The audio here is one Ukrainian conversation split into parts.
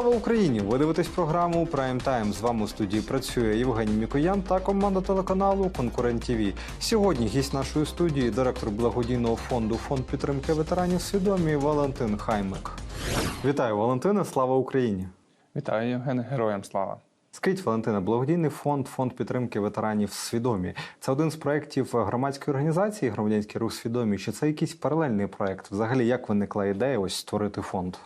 Слава Україні! Ви дивитесь програму Прайм Тайм. З вами у студії працює Євгеній Мікоян та команда телеканалу Конкурент ТВ. Сьогодні гість нашої студії, директор благодійного фонду Фонд підтримки ветеранів свідомі Валентин Хаймик. Вітаю, Валентине! Слава Україні! Вітаю, Євген, героям слава. Скажіть, Валентина, благодійний фонд Фонд підтримки ветеранів свідомі. Це один з проєктів громадської організації Громадянський рух свідомі. Чи це якийсь паралельний проєкт? Взагалі, як виникла ідея ось створити фонд?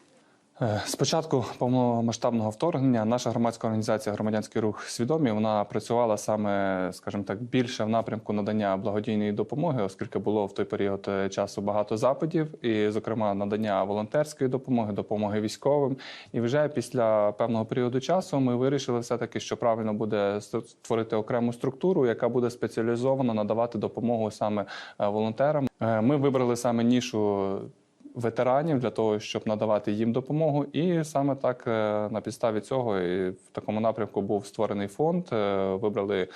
Е, З початку повномасштабного вторгнення наша громадська організація Громадянський рух свідомі вона працювала саме, скажімо так, більше в напрямку надання благодійної допомоги, оскільки було в той період е, часу багато запитів, і, зокрема, надання волонтерської допомоги, допомоги військовим. І вже після певного періоду часу ми вирішили все таки, що правильно буде створити окрему структуру, яка буде спеціалізовано надавати допомогу саме е, волонтерам. Ми вибрали саме нішу. Ветеранів для того, щоб надавати їм допомогу, і саме так е, на підставі цього і в такому напрямку був створений фонд. Е, Вибрали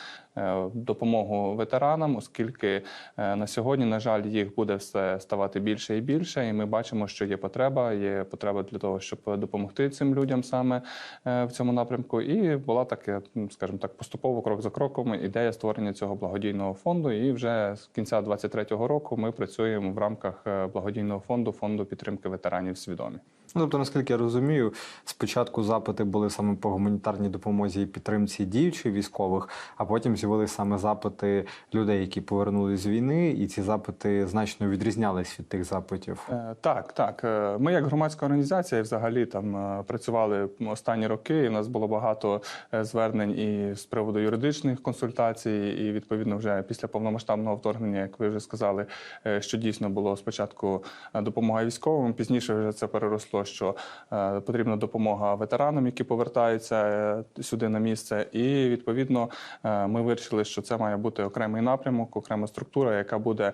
допомогу ветеранам, оскільки е, на сьогодні, на жаль, їх буде все ставати більше і більше. І ми бачимо, що є потреба. Є потреба для того, щоб допомогти цим людям саме е, в цьому напрямку. І була таке, скажімо так, поступово крок за кроком ідея створення цього благодійного фонду. І вже з кінця 23-го року ми працюємо в рамках е, благодійного фонду фонду підтримки ветеранів свідомі. Ну, тобто, наскільки я розумію, спочатку запити були саме по гуманітарній допомозі і підтримці діючих військових, а потім з'явилися саме запити людей, які повернулись з війни, і ці запити значно відрізнялись від тих запитів. Е, Так, так. Е, Ми як громадська організація взагалі там е, працювали останні роки. І в нас було багато звернень і з приводу юридичних консультацій, і відповідно вже після повномасштабного вторгнення, як ви вже сказали, що дійсно було спочатку допомога військовим. Пізніше вже це переросло, що потрібна допомога ветеранам, які повертаються сюди на місце. І відповідно ми вирішили, що це має бути окремий напрямок, окрема структура, яка буде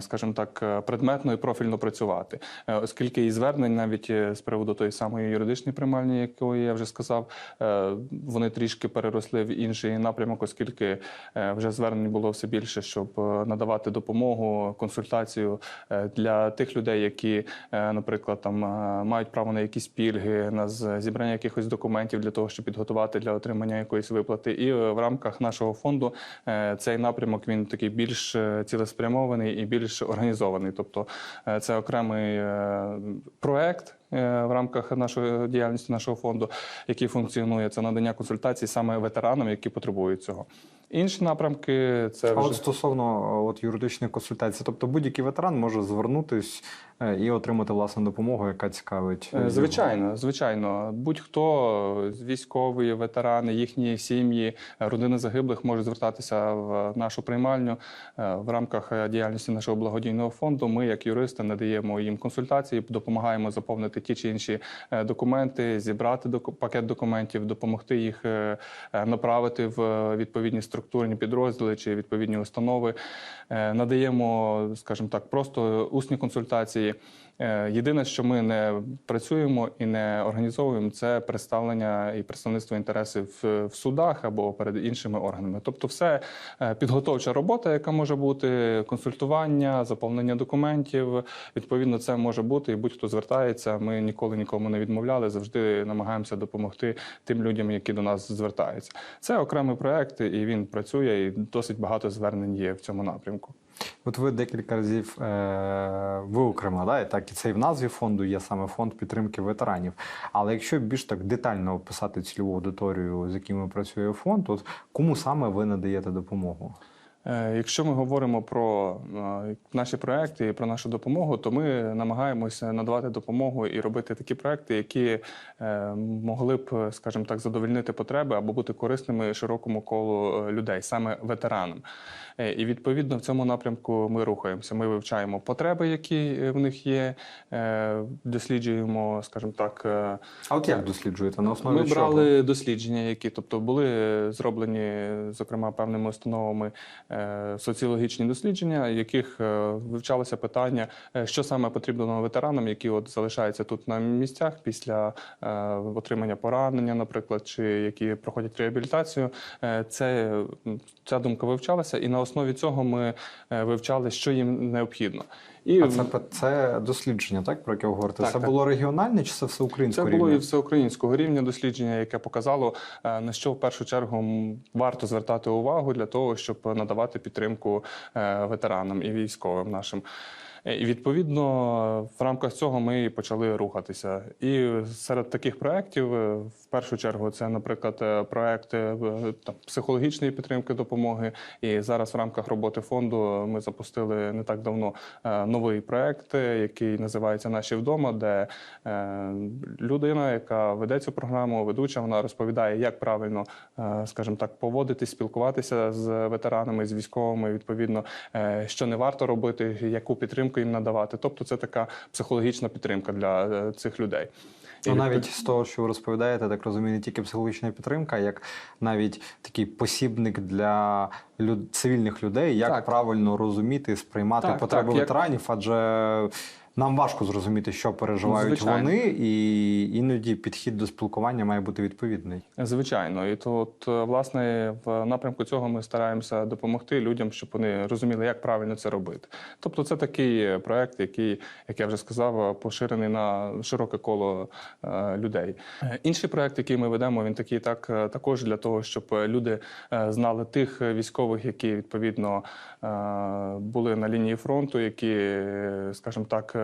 скажімо так, е, предметно і профільно працювати, Е, оскільки і звернень навіть е, з приводу тої самої юридичної приймальні, якої я вже сказав, е, вони трішки переросли в інший напрямок, оскільки е, вже звернень було все більше, щоб е, надавати допомогу, консультацію е, для тих людей, які, е, наприклад, там е, мають право на якісь пільги, на зібрання якихось документів для того, щоб підготувати для отримання якоїсь виплати. І е, в рамках нашого фонду е, цей напрямок він такий більш е, цілеспрямований і більш організований. Тобто е, це окремий е, проект. Е, В рамках нашої діяльності нашого фонду, який функціонує, це надання консультацій саме ветеранам, які потребують цього. Інші напрямки це А от стосовно от юридичної консультації, тобто будь-який ветеран може звернутись е, і отримати власну допомогу, яка цікавить. Е, його. Звичайно, звичайно, будь-хто з військові, ветерани, їхні сім'ї, родини загиблих можуть звертатися в нашу приймальню в рамках діяльності нашого благодійного фонду. Ми, як юристи, надаємо їм консультації, допомагаємо заповнити ті чи інші е, документи, зібрати пакет документів, допомогти їх е, е, направити в відповідні структурні підрозділи чи відповідні установи. Надаємо, скажімо так, просто усні консультації. Е, Єдине, що ми не працюємо і не організовуємо, це представлення і представництво інтересів в, в судах або перед іншими органами. Тобто, все е, підготовча робота, яка може бути консультування, заповнення документів. Відповідно, це може бути, і будь-хто звертається. Ми ніколи нікому не відмовляли. Завжди намагаємося допомогти тим людям, які до нас звертаються. Це окремий проект, і він працює, і досить багато звернень є в цьому напрямку. От ви декілька разів е, виокремили, да? так і це і в назві фонду є саме фонд підтримки ветеранів. Але якщо більш так детально описати цільову аудиторію, з якими працює фонд, от кому саме ви надаєте допомогу? Е, Якщо ми говоримо про е, наші проекти і про нашу допомогу, то ми намагаємося надавати допомогу і робити такі проекти, які е, могли б, скажімо так, задовольнити потреби або бути корисними широкому колу людей, саме ветеранам. Е, І відповідно в цьому напрямку ми рухаємося. Ми вивчаємо потреби, які е, в них є, е, досліджуємо, скажімо так. А от як досліджуєте? На основі ми чого? брали дослідження, які тобто були зроблені, зокрема, певними установами соціологічні дослідження, в яких вивчалося питання, що саме потрібно ветеранам, які от залишаються тут на місцях після отримання поранення, наприклад, чи які проходять реабілітацію. Це ця думка вивчалася, і на основі цього ми е, вивчали, що їм необхідно. І А це, це дослідження, так, про яке ви говорите? Так, це так. було регіональне чи це Це було було і всеукраїнського рівня дослідження, яке показало е, на що в першу чергу варто звертати увагу для того, щоб надавати підтримку е, ветеранам і військовим нашим. Е, І відповідно в рамках цього ми почали рухатися. І серед таких проєктів, е, в першу чергу, це, наприклад, е, проект е, там, психологічної підтримки допомоги. І зараз в рамках роботи фонду ми запустили не так давно новий проект, який називається Наші вдома, де людина, яка веде цю програму, ведуча, вона розповідає, як правильно, скажімо так, поводитись, спілкуватися з ветеранами, з військовими, відповідно, що не варто робити, яку підтримку їм надавати. Тобто, це така психологічна підтримка для е, цих людей. Ну, навіть з того, що ви розповідаєте, так розумію, не тільки психологічна підтримка, як навіть такий посібник для люд... цивільних людей, як Так. правильно розуміти, сприймати Так, потреби так, як- ветеранів, адже нам важко зрозуміти, що переживають Звичайно. вони, і іноді підхід до спілкування має бути відповідний. Звичайно, і то е, власне в напрямку цього ми стараємося допомогти людям, щоб вони розуміли, як правильно це робити. Тобто, це такий е, проект, який, як я вже сказав, е, поширений на широке коло людей. Інший проект, який ми ведемо, він такий так також для того, щоб люди знали тих військових, які відповідно були на лінії фронту, які, скажімо так,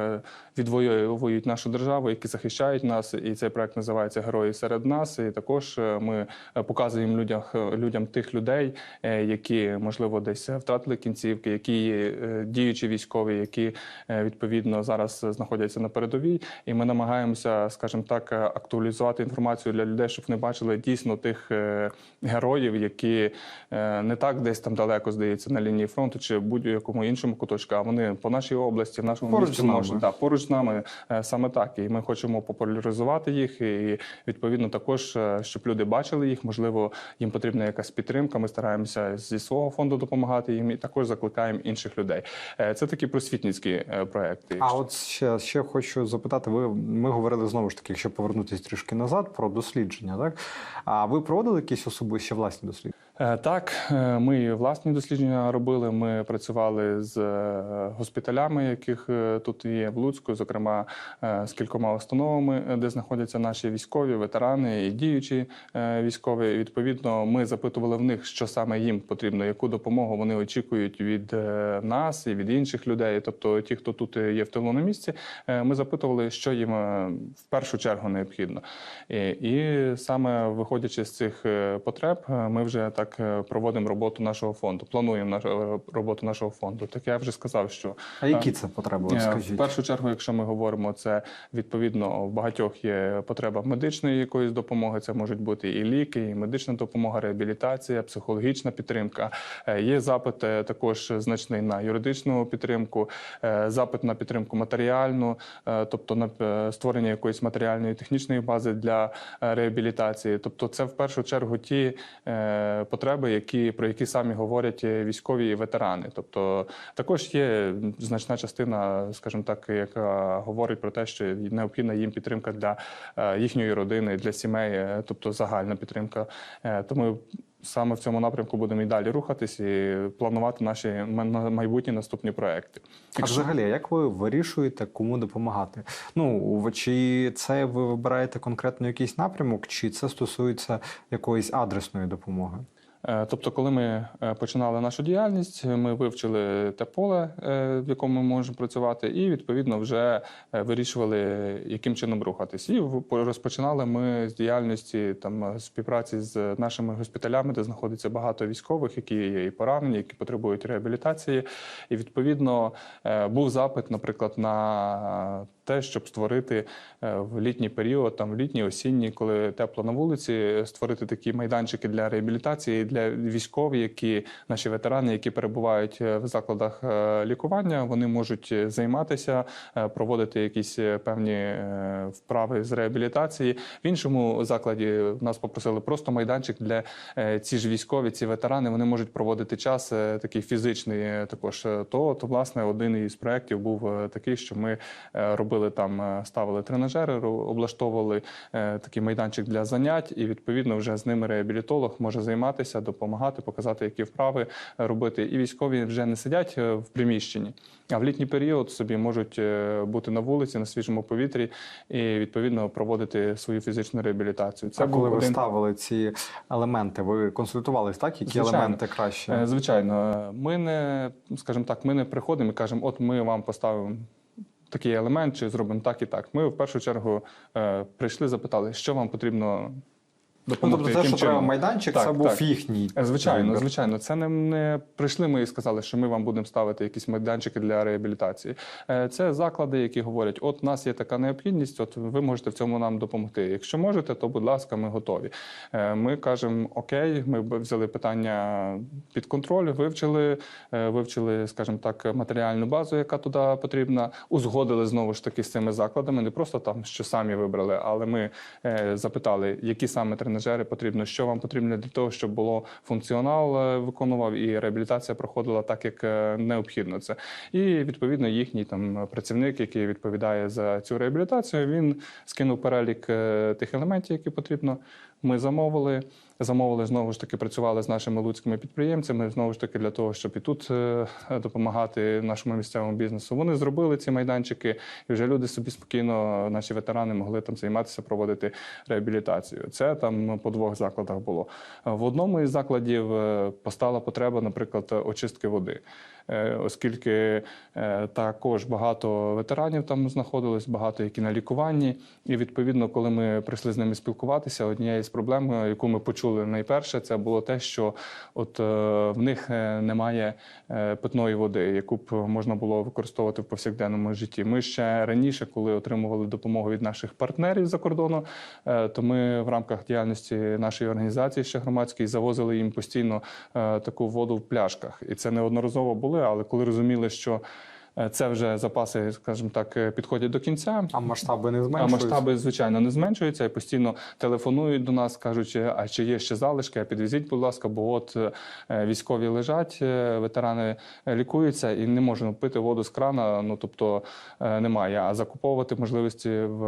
відвоюють нашу державу, які захищають нас. І цей проект називається Герої серед нас. І також е, ми е, показуємо людям, людям тих людей, е, які можливо десь втратили кінцівки, які є е, діючі військові, які е, відповідно зараз знаходяться на передовій. І ми намагаємося, скажімо так, е, актуалізувати інформацію для людей, щоб вони бачили дійсно тих е, героїв, які е, не так десь там далеко здається на лінії фронту чи будь-якому іншому куточку, а вони по нашій області, в нашому Поруч місті з нами. да, поруч з нами е, саме так. І ми хочемо популяризувати їх. І відповідно також, е, щоб люди бачили їх. Можливо, їм потрібна якась підтримка. Ми стараємося зі свого фонду допомагати їм і також закликаємо інших людей. Е, Це такі просвітницькі проекти. А от ще, ще хочу запитати: ви ми говорили знову ж таки, якщо повернутися трішки назад, про дослідження, так? А ви проводили якісь особисті власні дослідження? Е, Так, е, ми власні дослідження робили. Ми працювали з е, госпіталями, яких тут є в Луцьку, зокрема з кількома установами, де знаходяться наші військові, ветерани і діючі військові. Відповідно, ми запитували в них, що саме їм потрібно, яку допомогу вони очікують від нас і від інших людей. Тобто, ті, хто тут є в тилу на місці, ми запитували, що їм в першу чергу необхідно. І, саме виходячи з цих потреб, ми вже так е, проводимо роботу нашого фонду. Плануємо нашу е, роботу нашого фонду. Так я вже сказав, що А які це потреби? От Е, В Скажіть. першу чергу, якщо ми говоримо, це відповідно в багатьох є потреба медичної якоїсь допомоги. Це можуть бути і ліки, і медична допомога, реабілітація, психологічна підтримка. Е, Є запит е, також значний на юридичну підтримку, е, запит на підтримку матеріальну, е, тобто на е, створення якоїсь матеріальної технічної бази для е, реабілітації. Тобто, це в першу чергу ті е, потреби, які про які самі говорять е, військові і ветерани. Тобто також є значна частина, скажімо так, яка говорить про те, що необхідна їм підтримка для е, їхньої родини, для сімей, е, тобто загальна підтримка. Тому саме в цьому напрямку будемо і далі рухатись і планувати наші майбутні наступні проекти. А взагалі, як ви вирішуєте, кому допомагати? Ну, чи це ви вибираєте конкретно якийсь напрямок, чи це стосується якоїсь адресної допомоги? Е, Тобто, коли ми е, починали нашу діяльність, ми вивчили те поле, е, в якому ми можемо працювати, і відповідно вже вирішували, яким чином рухатись. І розпочинали ми з діяльності там співпраці з нашими госпіталями, де знаходиться багато військових, які є і поранені, які потребують реабілітації. І відповідно був запит, наприклад, на те, щоб створити е, в літній період, там в літній, осінній, коли тепло на вулиці, створити такі майданчики для реабілітації для військові, які наші ветерани, які перебувають е, в закладах е, лікування, вони можуть займатися, проводити якісь певні вправи з реабілітації. В іншому закладі нас попросили просто майданчик, е, ці ж військові, ці ветерани, вони можуть проводити час такий фізичний також. То, то власне один із проєктів був такий, що ми робили робили там, е, ставили тренажери, облаштовували е, такий майданчик для занять, і відповідно вже з ними реабілітолог може займатися, допомагати, показати, які вправи е, робити. І військові вже не сидять в приміщенні, а в літній період собі можуть бути на вулиці, на свіжому повітрі і відповідно проводити свою фізичну реабілітацію. Це коли був ви ставили ці елементи, ви консультувались, так? Які Звичайно. елементи краще? Звичайно, ми не, скажімо так, ми не приходимо і кажемо, от ми вам поставимо такий елемент, чи зробимо так і так. Ми в першу чергу е, прийшли, запитали, що вам потрібно Ну, тобто, те, що треба майданчик, Так, це був так. їхній. Е, Звичайно, вибір. звичайно, це не, не прийшли ми і сказали, що ми вам будемо ставити якісь майданчики для реабілітації. Е, Це заклади, які говорять: от у нас є така необхідність, от ви можете в цьому нам допомогти. Якщо можете, то будь ласка, ми готові. Е, Ми кажемо окей, ми взяли питання під контроль, вивчили, вивчили, скажімо так, матеріальну базу, яка туди потрібна, узгодили знову ж таки з цими закладами. Не просто там, що самі вибрали, але ми запитали, які саме тренажери потрібно, що вам потрібно для того, щоб було функціонал е, виконував і реабілітація проходила так, як е, необхідно це. І відповідно їхній там працівник, який відповідає за цю реабілітацію, він скинув перелік е, тих елементів, які потрібно. Ми замовили. Замовили знову ж таки, працювали з нашими луцькими підприємцями знову ж таки для того, щоб і тут е, допомагати нашому місцевому бізнесу. Вони зробили ці майданчики, і вже люди собі спокійно, наші ветерани, могли там займатися, проводити реабілітацію. Це там по двох закладах було. В одному із закладів е, постала потреба, наприклад, очистки води. Е, Оскільки також багато ветеранів там знаходилось, багато які на лікуванні. І відповідно, коли ми прийшли з ними спілкуватися, однією з проблем, яку ми почули найперше, це було те, що от е, в них е, немає е, питної води, яку б можна було використовувати в повсякденному житті. Ми ще раніше, коли отримували допомогу від наших партнерів за кордону, то ми в рамках діяльності нашої організації ще громадської завозили їм постійно таку воду в пляшках. І це неодноразово були, але коли розуміли, що це вже запаси, скажімо так, е, підходять до кінця. А масштаби не А масштаби, звичайно, не зменшуються і постійно телефонують до нас, кажуть, а чи є ще залишки, а підвезіть, будь ласка, бо от е, військові лежать, е, ветерани е, лікуються і не можемо пити воду з крана, ну тобто е, немає. А закуповувати можливості в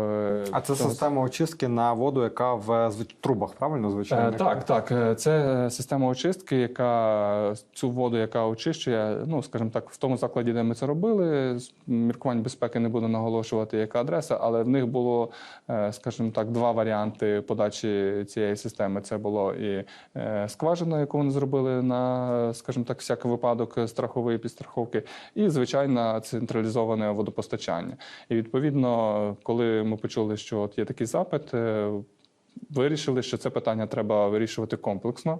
А це цьому- система очистки на воду, яка в трубах, правильно, звичайно? Е, Так, так. Е, Це система очистки, яка цю воду, яка очищує, ну скажімо так, в тому закладі, де ми це робили, з міркувань безпеки не буду наголошувати, яка адреса, але в них було, е, скажімо так, два варіанти подачі цієї системи. Це було і е, скважина, яку вони зробили на, скажімо так, всякий випадок страхової підстраховки, і звичайно централізоване водопостачання. І відповідно, коли ми почули, що от є такий запит. Вирішили, що це питання треба вирішувати комплексно,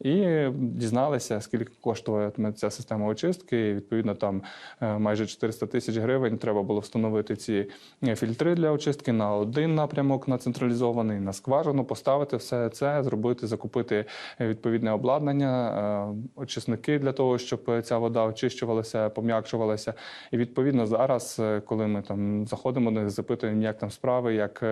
і дізналися, скільки коштує ця система очистки. І, відповідно, там е, майже 400 тисяч гривень треба було встановити ці е, фільтри для очистки на один напрямок, на централізований, на скважину, поставити все це, зробити, закупити е, відповідне обладнання, очисники для того, щоб ця вода очищувалася, пом'якшувалася. І відповідно зараз, коли ми там заходимо них, запитуємо, як там справи, як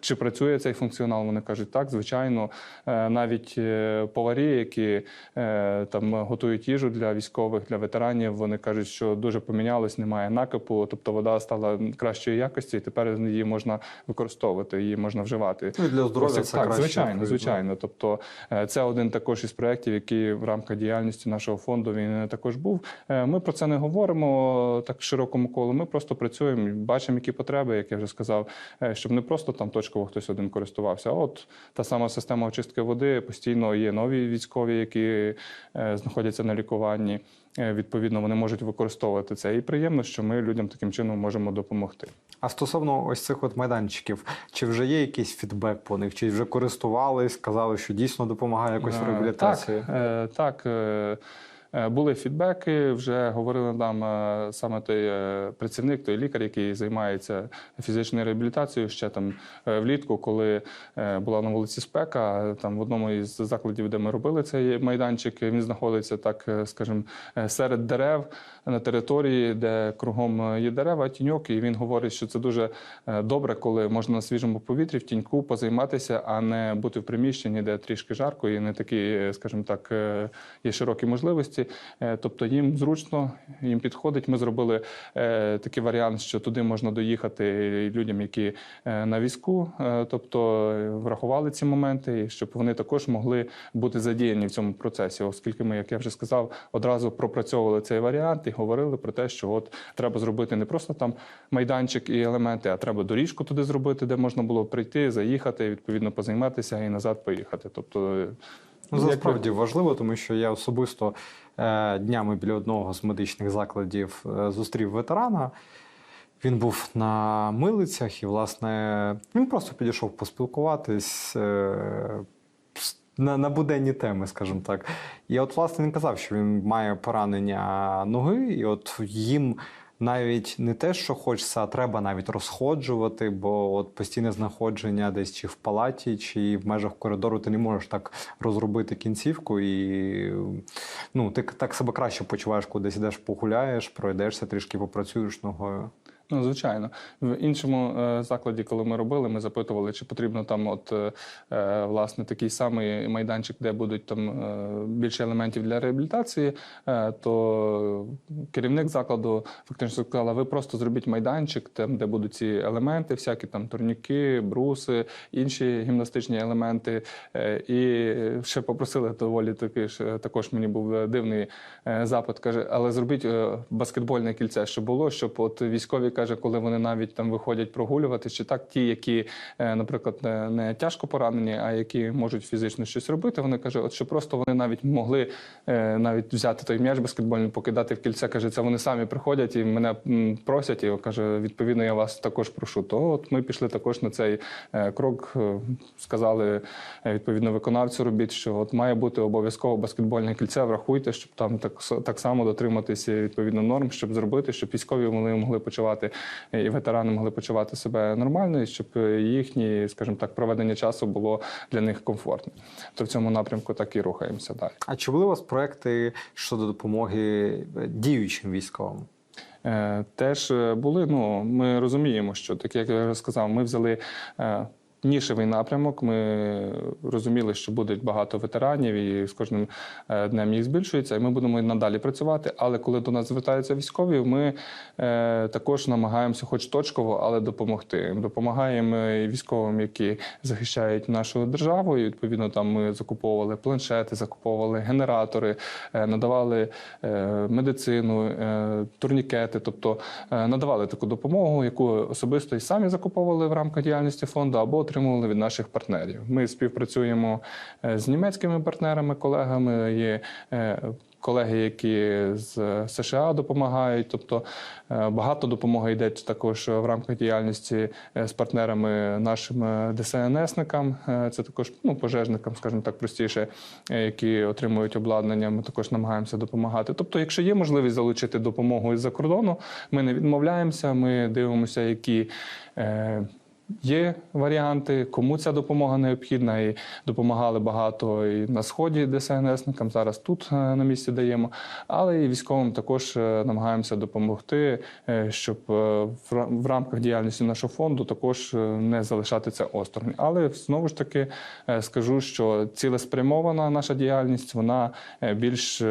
чи працює цей функціонал. Вони кажуть, так, звичайно, Е, навіть е, поварі, які е, там готують їжу для військових, для ветеранів, вони кажуть, що дуже помінялось, немає накипу, тобто вода стала кращої якості, і тепер її можна використовувати, її можна вживати. Ну, і для здоров'я це так, краще, звичайно, звичайно. Тобто це один також із проєктів, який в рамках діяльності нашого фонду він також був. Ми про це не говоримо так широкому колу. Ми просто працюємо, бачимо, які потреби, як я вже сказав, щоб не просто там точково хтось один користувався. От та сама система очистки води постійно є нові військові, які е, знаходяться на лікуванні. Е, Відповідно, вони можуть використовувати це. І приємно, що ми людям таким чином можемо допомогти. А стосовно ось цих от майданчиків, чи вже є якийсь фідбек по них, чи вже користувались, сказали, що дійсно допомагає якось в Е, реабілітації? Так, так. Е, Були фідбеки, вже говорили нам е, саме той е, працівник, той лікар, який займається фізичною реабілітацією ще там влітку, коли була на вулиці спека. Там в одному із закладів, де ми робили цей майданчик, він знаходиться так, скажімо, серед дерев на території, де кругом є дерева, тіньок. І він говорить, що це дуже добре, коли можна на свіжому повітрі в тіньку позайматися, а не бути в приміщенні, де трішки жарко і не такі, скажімо так, є широкі можливості. Е, тобто їм зручно, їм підходить. Ми зробили е, такий варіант, що туди можна доїхати людям, які е, на візку, тобто врахували ці моменти, щоб вони також могли бути задіяні в цьому процесі, оскільки ми, як я вже сказав, одразу пропрацьовували цей варіант і говорили про те, що от треба зробити не просто там майданчик і елементи, а треба доріжку туди зробити, де можна було прийти, заїхати, відповідно позайматися і назад поїхати. Тобто, Ну, якби- насправді важливо, тому що я особисто днями біля одного з медичних закладів е, зустрів ветерана. Він був на милицях, і, власне, він просто підійшов поспілкуватись е, на, на буденні теми, скажімо так. І от, власне, він казав, що він має поранення ноги, і от їм. Навіть не те, що хочеться, а треба навіть розходжувати, бо от постійне знаходження десь чи в палаті, чи в межах коридору ти не можеш так розробити кінцівку, і ну, ти так себе краще почуваєш, коли десь ідеш погуляєш, пройдешся, трішки попрацюєш ногою. Ну, звичайно. В іншому е, закладі, коли ми робили, ми запитували, чи потрібно там, от е, е, власне, такий самий майданчик, де будуть там більше елементів для реабілітації. То керівник закладу фактично сказала: ви просто зробіть майданчик, там, де будуть ці елементи, всякі там турніки, бруси, інші гімнастичні елементи. І ще попросили доволі таки ж також мені був дивний запит. каже, але зробіть баскетбольне кільце, щоб було, щоб от військові каже, коли вони навіть там виходять прогулювати, чи так ті, які, е, наприклад, не, тяжко поранені, а які можуть фізично щось робити. Вони каже, от що просто вони навіть могли е, навіть взяти той м'яч баскетбольний, покидати в кільце. каже, це вони самі приходять і мене просять. І каже, відповідно, я вас також прошу. То от ми пішли також на цей е, крок. Сказали відповідно виконавцю робіт, що от має бути обов'язково баскетбольне кільце. Врахуйте, щоб там так, так само дотриматися відповідно норм, щоб зробити, щоб військові вони могли почувати е, і ветерани могли почувати себе нормально, і щоб їхні, скажімо так, проведення часу було для них комфортне. То в цьому напрямку так і рухаємося далі. А чи були у вас проекти щодо допомоги е, діючим військовим? Е, Теж е, були. Ну ми розуміємо, що так як я вже сказав, ми взяли. Нішевий напрямок. Ми розуміли, що буде багато ветеранів, і з кожним е, днем їх збільшується, і ми будемо надалі працювати. Але коли до нас звертаються військові, ми е, також намагаємося, хоч точково, але допомогти. Допомагаємо військовим, які захищають нашу державу. І відповідно там ми закуповували планшети, закуповували генератори, е, надавали медицину, турнікети, тобто надавали таку допомогу, яку особисто і самі закуповували в рамках діяльності фонду або отримували від наших партнерів. Ми співпрацюємо е, з німецькими партнерами, колегами. Є е, колеги, які з США допомагають. Тобто е, багато допомоги йде також в рамках діяльності е, з партнерами нашим е, ДСНСникам. Е, Це також ну, пожежникам, скажімо так, простіше, е, які отримують обладнання. Ми також намагаємося допомагати. Тобто, якщо є можливість залучити допомогу із-за кордону, ми не відмовляємося. Ми дивимося, які. Є варіанти, кому ця допомога необхідна, і допомагали багато і на сході ДСНСникам. Зараз тут е, на місці даємо. Але і військовим також е, намагаємося допомогти, е, щоб в рамках діяльності нашого фонду також не залишати це осторонь. Але знову ж таки скажу, що цілеспрямована наша діяльність вона більш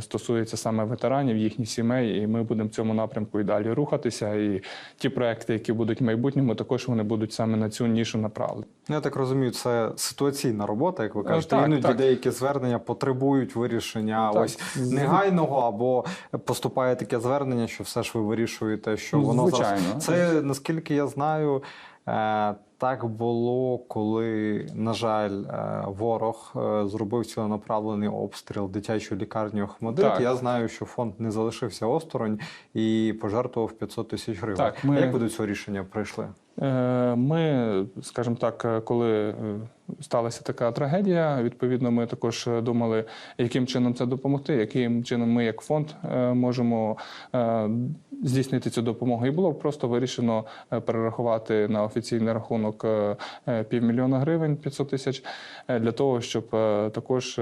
стосується саме ветеранів, їхніх сімей, і ми будемо в цьому напрямку і далі рухатися. І ті проекти, які будуть в майбутньому, також вони будуть саме на цю нішу направлені. Ну, Я так розумію, це ситуаційна робота, як ви Е, кажете. так, Іноді так. деякі звернення потребують вирішення Так. ось негайного, або поступає таке звернення, що все ж ви вирішуєте, що воно звичайно. зараз. Це наскільки я знаю. Е, Так було, коли, на жаль, е, ворог е, зробив ціленаправлений обстріл дитячої лікарні Охмадит. Так. Я знаю, що фонд не залишився осторонь і пожертвував 500 тисяч гривень. Так, ми- Як ви до цього рішення прийшли? Ми, скажімо так, коли сталася така трагедія, відповідно, ми також думали, яким чином це допомогти, яким чином ми, як фонд, можемо здійснити цю допомогу. І було просто вирішено е, перерахувати на офіційний рахунок е, е, півмільйона гривень 500 тисяч для того, щоб також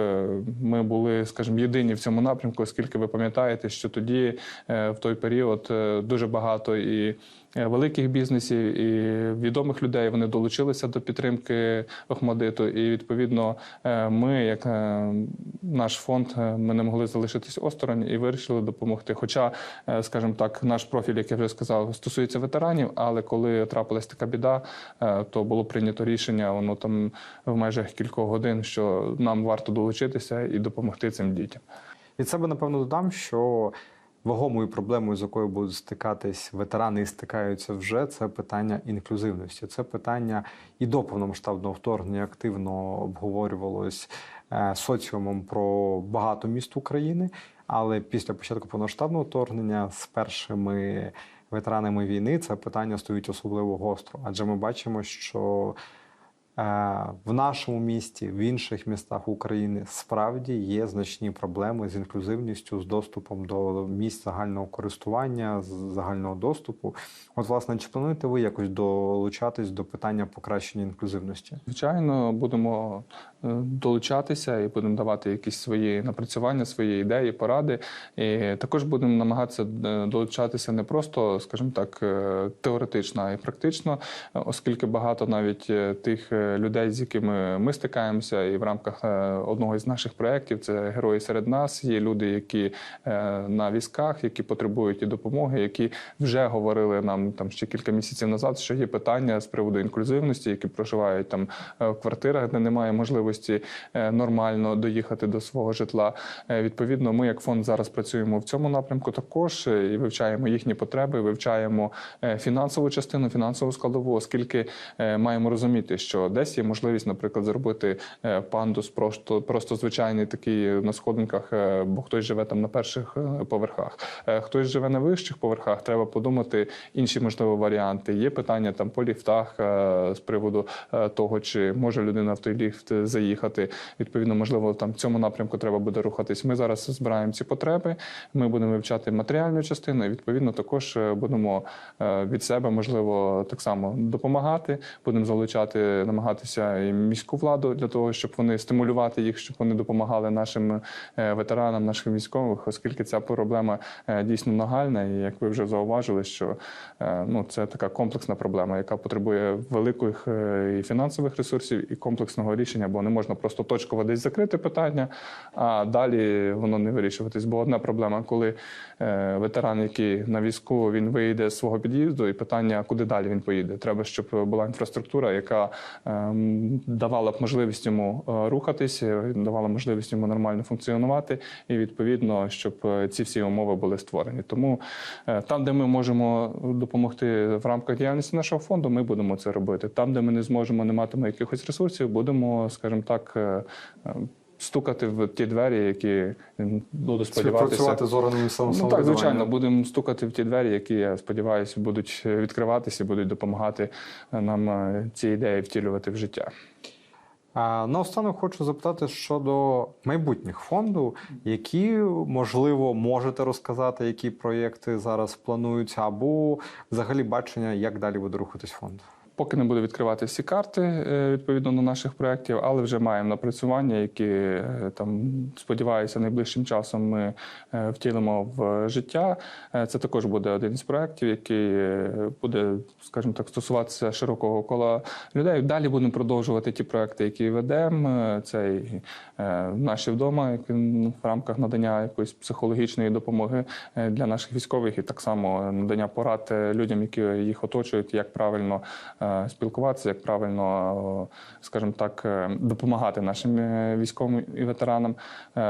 ми були, скажімо, єдині в цьому напрямку, оскільки ви пам'ятаєте, що тоді в той період дуже багато і великих бізнесів і відомих людей. Вони долучилися до підтримки Охмадиту. І відповідно, е, ми, як е, наш фонд, е, ми не могли залишитись осторонь і вирішили допомогти. Хоча, е, скажімо так, наш профіль, як я вже сказав, стосується ветеранів, але коли трапилась така біда, е, то було прийнято рішення, воно там в межах кількох годин, що нам варто долучитися і допомогти цим дітям. Від себе, напевно, додам, що вагомою проблемою, з якою будуть стикатись ветерани і стикаються вже, це питання інклюзивності. Це питання і до повномасштабного вторгнення активно обговорювалось е, соціумом про багато міст України. Але після початку повномасштабного вторгнення з першими ветеранами війни це питання стоїть особливо гостро, адже ми бачимо, що В нашому місті, в інших містах України справді є значні проблеми з інклюзивністю, з доступом до місць загального користування, з загального доступу. От, власне, чи плануєте ви якось долучатись до питання покращення інклюзивності? Звичайно, будемо е, долучатися і будемо давати якісь свої напрацювання, свої ідеї, поради. І також будемо намагатися е, долучатися не просто, скажімо так, е, теоретично, а й практично, е, оскільки багато навіть е, тих е, людей, з якими ми стикаємося, і в рамках е, одного із наших проєктів це герої серед нас. Є люди, які е, на візках, які потребують і допомоги, які вже говорили нам там ще кілька місяців назад, що є питання з приводу інклюзивності, які проживають там е, в квартирах, де немає можливості нормально доїхати до свого житла. Відповідно, ми як фонд зараз працюємо в цьому напрямку також і вивчаємо їхні потреби, вивчаємо фінансову частину, фінансову складову, оскільки маємо розуміти, що десь є можливість, наприклад, зробити е, пандус просто, просто звичайний такий на сходинках, е, бо хтось живе там на перших е, поверхах, хтось живе на вищих поверхах. Треба подумати інші можливо варіанти. Є питання там по ліфтах з приводу того, чи може людина в той ліфт заїхати. Відповідно, можливо, там в цьому напрямку треба буде рухатись. Ми зараз збираємо ці потреби. Ми будемо вивчати матеріальну частину. і, Відповідно, також будемо від себе можливо так само допомагати. Будемо залучати, намагатися і міську владу для того, щоб вони стимулювати їх, щоб вони допомагали нашим е, ветеранам, нашим військових, оскільки ця проблема е, дійсно нагальна. І як ви вже зауважили, що е, ну це така комплексна проблема, яка потребує великих і фінансових ресурсів, і комплексного рішення, бо не можна просто точково десь закрити питання, а далі воно не вирішуватись. Бо одна проблема, коли ветеран, який на візку, він вийде з свого під'їзду, і питання, куди далі він поїде. Треба, щоб була інфраструктура, яка давала б можливість йому е, рухатись, давала можливість йому нормально функціонувати, і відповідно, щоб е, ці всі умови були створені. Тому е, там, де ми можемо допомогти в рамках діяльності нашого фонду, ми будемо це робити. Там, де ми не зможемо, не матимемо якихось ресурсів, будемо, скажімо так. Стукати в ті двері, які буду сподіватися. Співпрацювати з органами Ну так, звичайно, будемо стукати в ті двері, які я сподіваюся будуть відкриватися, будуть допомагати е, нам е, ці ідеї втілювати в життя. Наостанок хочу запитати щодо майбутніх фонду, які можливо можете розказати, які проєкти зараз плануються, або взагалі бачення, як далі буде рухатись фонд. Поки не буду відкривати всі карти е, відповідно до наших проєктів, але вже маємо напрацювання, які е, там сподіваюся, найближчим часом ми е, втілимо в життя. Це також буде один із проєктів, який буде, скажімо так, стосуватися широкого кола людей. Далі будемо продовжувати ті проекти, які ведемо. Це і наші вдома, в рамках надання якоїсь психологічної допомоги для наших військових, і так само надання порад людям, які їх оточують, як правильно спілкуватися, як правильно, е, скажімо так, е, допомагати нашим е, військовим і ветеранам.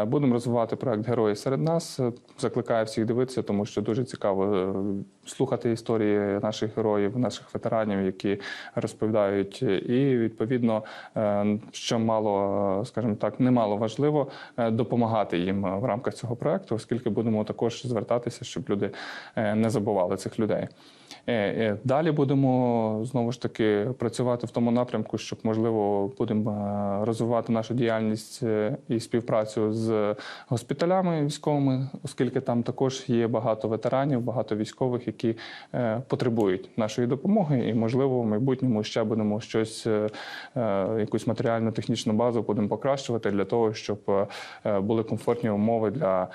Будемо розвивати проект Герої серед нас. Закликаю всіх дивитися, тому що дуже цікаво слухати історії наших героїв, наших ветеранів, які розповідають. І відповідно, що мало, скажімо так, немало важливо допомагати їм в рамках цього проекту, оскільки будемо також звертатися, щоб люди не забували цих людей. Е, е, Далі будемо знову ж таки працювати в тому напрямку, щоб можливо будемо е, розвивати нашу діяльність і співпрацю з госпіталями військовими, оскільки там також є багато ветеранів, багато військових, які потребують нашої допомоги, і можливо в майбутньому ще будемо щось, якусь матеріальну технічну базу будемо покращувати для того, щоб були комфортні умови для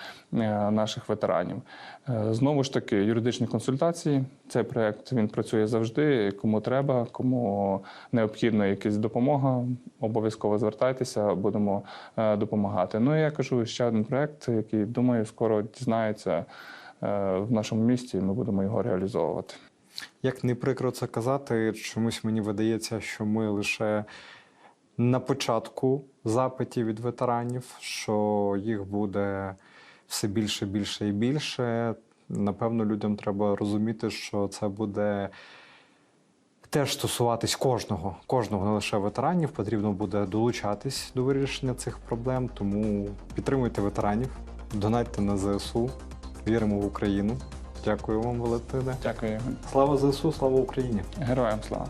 наших ветеранів. Е, Знову ж таки, юридичні консультації. Цей проект він працює завжди. Кому треба, кому необхідна якась допомога, обов'язково звертайтеся, будемо е, допомагати. Ну і я кажу ще один проект, який думаю, скоро дізнається е, в нашому місті. і Ми будемо його реалізовувати. Як не прикро це казати, чомусь мені видається, що ми лише на початку запитів від ветеранів, що їх буде все більше, більше і більше. Напевно, людям треба розуміти, що це буде теж стосуватись кожного, кожного, не лише ветеранів. Потрібно буде долучатись до вирішення цих проблем. Тому підтримуйте ветеранів, донатьте на ЗСУ, віримо в Україну. Дякую вам, Валентине. Дякую, Слава ЗСУ, слава Україні! героям слава.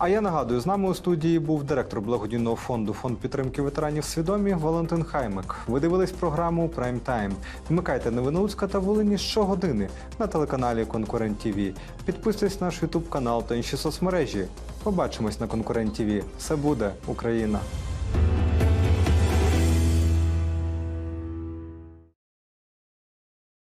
А я нагадую, з нами у студії був директор благодійного фонду Фонд підтримки ветеранів свідомі Валентин Хаймик. Ви дивились програму Прайм Тайм. Вмикайте новини Луцька та Волині щогодини на телеканалі Конкурент ТВ. Підписуйтесь на наш Ютуб канал та інші соцмережі. Побачимось на Конкурент ТВ. Все буде Україна!